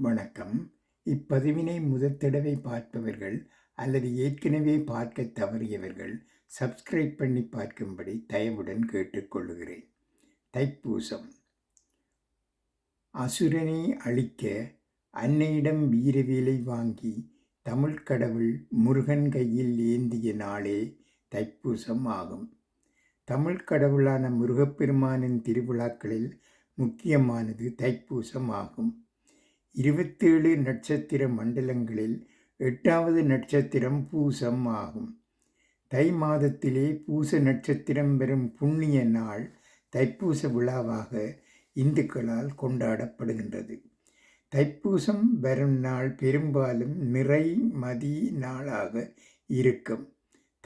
வணக்கம். இப்பதிவினை முதற் தடவை பார்ப்பவர்கள் அல்லது ஏற்கனவே பார்க்க தவறியவர்கள் சப்ஸ்கிரைப் பண்ணி பார்க்கும்படி தயவுடன் கேட்டுக்கொள்கிறேன் தைப்பூசம். அசுரனை அழிக்க அன்னையிடம் வீரவேலை வாங்கி தமிழ் கடவுள் முருகன் கையில் ஏந்திய நாளே தைப்பூசம் ஆகும். தமிழ் கடவுளான முருகப்பெருமானின் திருவிழாக்களில் முக்கியமானது தைப்பூசம் ஆகும். இருபத்தேழு நட்சத்திர மண்டலங்களில் எட்டாவது நட்சத்திரம் பூசம் ஆகும். தை மாதத்திலே பூச நட்சத்திரம் வரும் புண்ணிய நாள் தைப்பூச விழாவாக இந்துக்களால் கொண்டாடப்படுகின்றது. தைப்பூசம் வரும் நாள் பெரும்பாலும் நிறை மதி நாளாக இருக்கும்.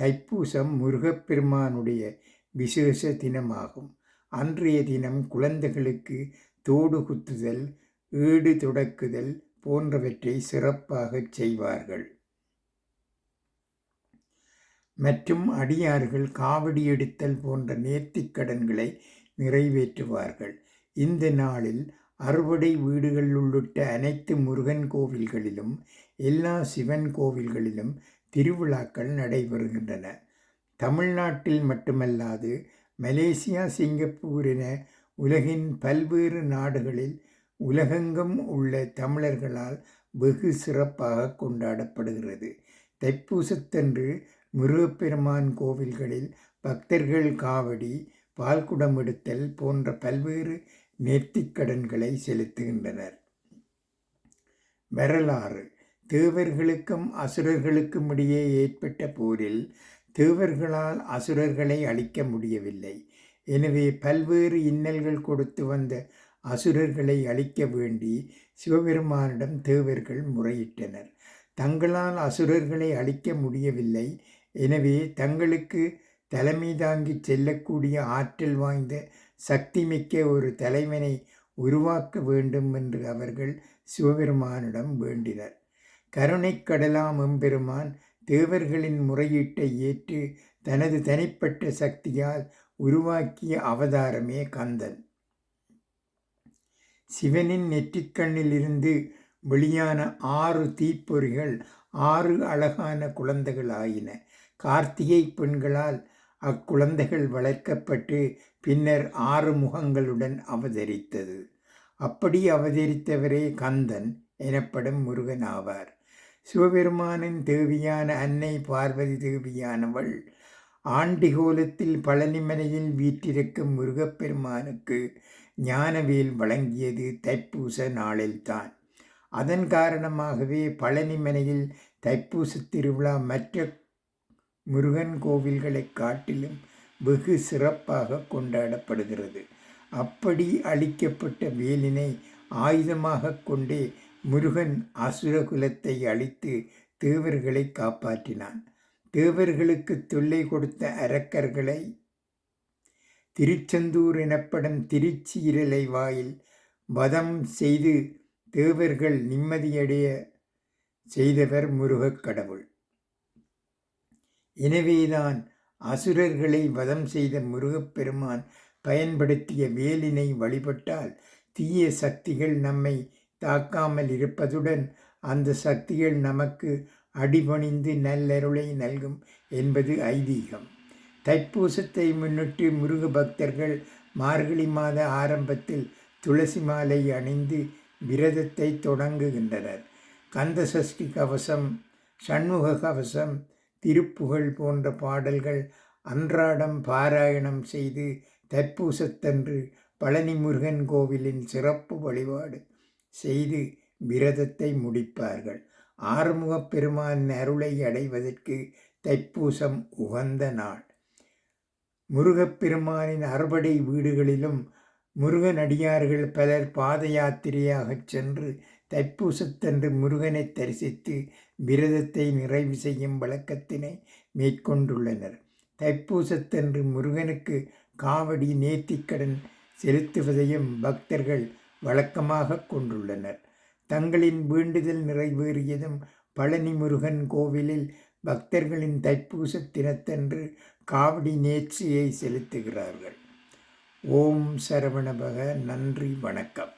தைப்பூசம் முருகப்பெருமானுடைய விசேஷ தினமாகும். அன்றைய தினம் குழந்தைகளுக்கு தோடு குத்துதல் ஈடு தொடக்குதல் போன்றவற்றை சிறப்பாகச் செய்வார்கள். மற்றும் அடியார்கள் காவடி எடுத்தல் போன்ற நேர்த்திக் கடன்களை நிறைவேற்றுவார்கள். இந்த நாளில் அறுவடை வீடுகள் உள்ளிட்ட அனைத்து முருகன் கோவில்களிலும் எல்லா சிவன் கோவில்களிலும் திருவிழாக்கள் நடைபெறுகின்றன. தமிழ்நாட்டில் மட்டுமல்லாது மலேசியா சிங்கப்பூர் என உலகின் பல்வேறு நாடுகளில் உலகெங்கும் உள்ள தமிழர்களால் வெகு சிறப்பாக கொண்டாடப்படுகிறது. தைப்பூசத்தன்று முருகப்பெருமான் கோவில்களில் பக்தர்கள் காவடி பால்குடம் எடுத்தல் போன்ற பல்வேறு நேர்த்திக்கடன்களை செலுத்துகின்றனர். வரலாறு. தேவர்களுக்கும் அசுரர்களுக்கும் இடையே ஏற்பட்ட போரில் தேவர்களால் அசுரர்களை அழிக்க முடியவில்லை. எனவே பல்வேறு இன்னல்கள் கொடுத்து வந்த அசுரர்களை அழிக்க வேண்டி சிவபெருமானிடம் தேவர்கள் முறையிட்டனர். தங்களால் அசுரர்களை அழிக்க முடியவில்லை. எனவே தங்களுக்கு தலைமை தாங்கி செல்லக்கூடிய ஆற்றல் வாய்ந்த சக்தி மிக்க ஒரு தலைவனை உருவாக்க வேண்டும் என்று அவர்கள் சிவபெருமானிடம் வேண்டினர். கருணை கடலாம் எம்பெருமான் தேவர்களின் முறையீட்டை ஏற்று தனது தனிப்பட்ட சக்தியால் உருவாக்கிய அவதாரமே கந்தன். சிவனின் நெற்றிக்கண்ணிலிருந்து வெளியான ஆறு தீப்பொறிகள் ஆறு அழகான குழந்தைகள் ஆயின கார்த்திகை பெண்களால் அக்குழந்தைகள் வளர்க்கப்பட்டு பின்னர் ஆறு முகங்களுடன் அவதரித்தது. அப்படி அவதரித்தவரே கந்தன் எனப்படும் முருகன் ஆவார். சிவபெருமானின் தேவியான அன்னை பார்வதி தேவியானவள் ஆண்டிகோலத்தில் பழனிமலையில் வீற்றிருக்கும் முருகப்பெருமானுக்கு ஞானவேல் வழங்கியது தைப்பூச நாளில்தான். அதன் காரணமாகவே பழனிமலையில் தைப்பூச திருவிழா மற்ற முருகன் கோவில்களை காட்டிலும் வெகு சிறப்பாக கொண்டாடப்படுகிறது. அப்படி அளிக்கப்பட்ட வேலினை ஆயுதமாக கொண்டே முருகன் அசுரகுலத்தை அழித்து தேவர்களை காப்பாற்றினான். தேவர்களுக்கு தொல்லை கொடுத்த அரக்கர்களை திருச்செந்தூர் எனப்படும் திருச்சீரலை வாயில் வதம் செய்து தேவர்கள் நிம்மதியடைய செய்தவர் முருகக் கடவுள். எனவேதான் அசுரர்களை வதம் செய்த முருகப்பெருமான் பயன்படுத்திய வேலினை வழிபட்டால் தீய சக்திகள் நம்மை தாக்காமல் இருப்பதுடன் அந்த சக்திகள் நமக்கு அடிபணிந்து நல்லருளை நல்கும் என்பது ஐதீகம். தைப்பூசத்தை முன்னிட்டு முருக பக்தர்கள் மார்கழி மாத ஆரம்பத்தில் துளசி மாலை அணிந்து விரதத்தை தொடங்குகின்றனர். கந்த சஷ்டி கவசம் சண்முக கவசம் திருப்புகழ் போன்ற பாடல்கள் அன்றாடம் பாராயணம் செய்து தைப்பூசத்தன்று பழனி முருகன் கோவிலின் சிறப்பு வழிபாடு செய்து விரதத்தை முடிப்பார்கள். ஆறுமுகப் பெருமான் அருளை அடைவதற்கு தைப்பூசம் உகந்த நாள். முருகப்பெருமானின் அறுபடை வீடுகளிலும் முருகனடியார்கள் பலர் பாத யாத்திரையாகச் சென்று தைப்பூசத்தன்று முருகனை தரிசித்து விரதத்தை நிறைவு செய்யும் வழக்கத்தினை மேற்கொண்டுள்ளனர். தைப்பூசத்தன்று முருகனுக்கு காவடி நேர்த்திக்கடன் செலுத்துவதையும் பக்தர்கள் வழக்கமாக கொண்டுள்ளனர். தங்களின் வேண்டுதல் நிறைவேறியதும் பழனி முருகன் கோவிலில் பக்தர்களின் தைப்பூச தினத்தன்று காவடி நேர்ச்சியை செலுத்துகிறார்கள். ஓம் சரவணபக நன்றி வணக்கம்.